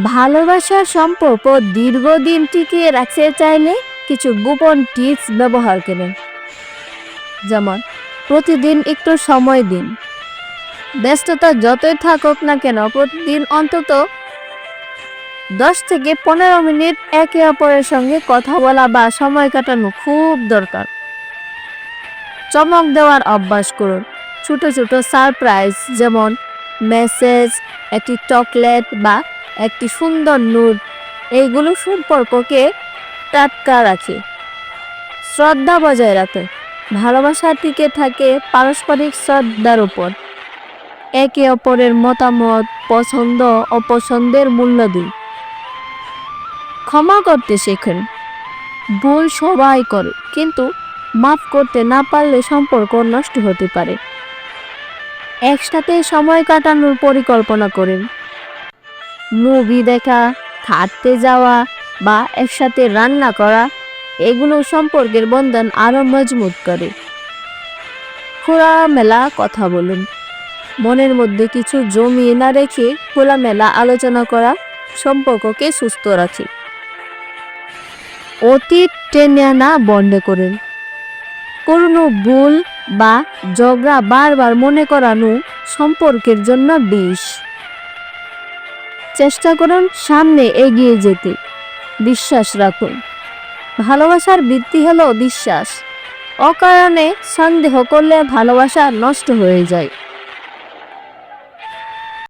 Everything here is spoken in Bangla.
ভালোবাসার সম্পর্ক দীর্ঘদিন টিকিয়ে রাখতে চাইলে কিছু গোপন টিপস ব্যবহার করুন। যেমন, প্রতিদিন একটু সময় দিন। ব্যস্ততা যতই থাকুক না কেন, প্রতিদিন অন্তত দশ থেকে পনেরো মিনিট একে অপরের সঙ্গে কথা বলা বা সময় কাটানো খুব দরকার। চমক দেওয়ার অভ্যাস করুন। ছোট ছোট সারপ্রাইজ যেমন, মেসেজ, একটি চকলেট বা একটি সুন্দর নোট এইগুলো সম্পর্ককে টাটকা রাখে। শ্রদ্ধা বজায় রাখে। ভালোবাসা টিকে থাকে পারস্পরিক শ্রদ্ধার উপর। একে অপরের মতামত, পছন্দ, অপছন্দের মূল্য দিন। ক্ষমা করতে শেখেন। ভুল সবাই করে, কিন্তু মাফ করতে না পারলে সম্পর্ক নষ্ট হতে পারে। একসাথে সময় কাটানোর পরিকল্পনা করেন। মুভি দেখা হাঁটতে যাওয়া বা একসাথে রান্না করা, এগুলো সম্পর্কের বন্ধন আরও মজবুত করে। খোলামেলা কথা বলুন। মনের মধ্যে কিছু জমিয়ে না রেখে খোলামেলা আলোচনা করা সম্পর্ককে সুস্থ রাখে। অতীত টেনে আনা বন্ধ করেন। কোনো ভুল বা ঝগড়া বারবার মনে করানো সম্পর্কের জন্য বিষ। চেষ্টা করুন সামনে এগিয়ে যেতে। বিশ্বাস রাখুন, ভালোবাসার বৃত্তি হলো বিশ্বাস। অকারণে সন্দেহ করলে ভালোবাসা নষ্ট হয়ে যায়।